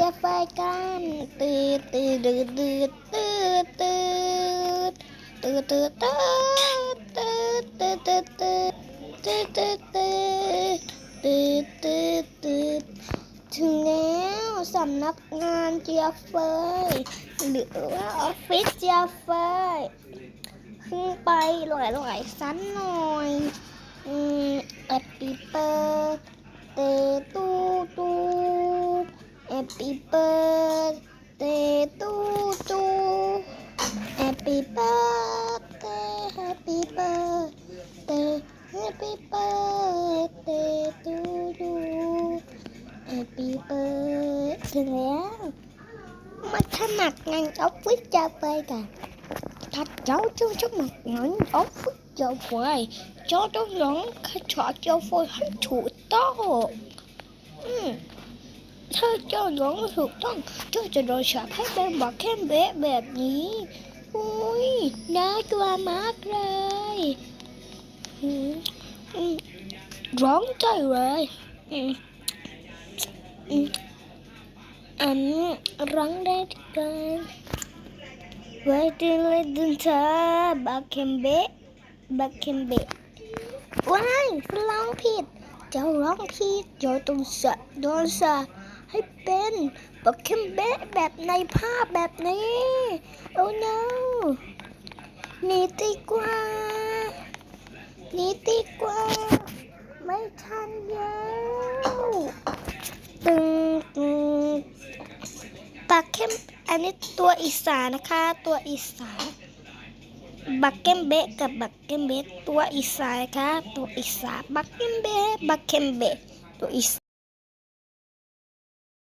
จะไฟกันตืดตืดตืดตืดตืดตืดตืดตืดตืดตืดตืดตืดตืดตืดตืดตืดตืดตืดตืดถึงแล้วสำนักงานเจียเฟยหรือว่าออฟฟิศเจียเฟยขึ้นไปหลายๆสั้นหน่อยอืมแอปปี้เปิดเตตู Happy birthday to you. Happy birthday, happy birthday, happy birthday to you. Happy birthday. Mắt thay mặt ngành ốc viết cho bê cả. Thật cháu chung trước mặt ngành ốc viết cho bê. Cháu đó ngắn khá trọ cho phôi hắn thủ to. Ừ. ถ้าเจ้าร้องไม่ถูกต้อง เจ้าจะโดนฉาบให้เป็นบอกแค่เบะแบบนี้อุ้ยน่ากลัวมากเลยอืมอืมร้องใจเลยอืมอืมอันร้องได้กันไว้ดึงเลดึงเธอบักเคมเบะบักเคมเบะว้ายร้องผิด เจ้าร้องผิดเจ้าต้องสะโดนสะ ให้เป็นบักเคมเบะแบบในภาพแบบนี้ โอ้ no หนีดีกว่าหนีดีกว่า ไม่ทันแล้วตึงตึงบักเคมอันนี้ตัวอีสานนะคะ ตัวอีสานบักเกมเบะกับบักเกมเบะตัวอีสานนะคะตัวอีสานบักเกมเบะบักเคมเบะตัวอีส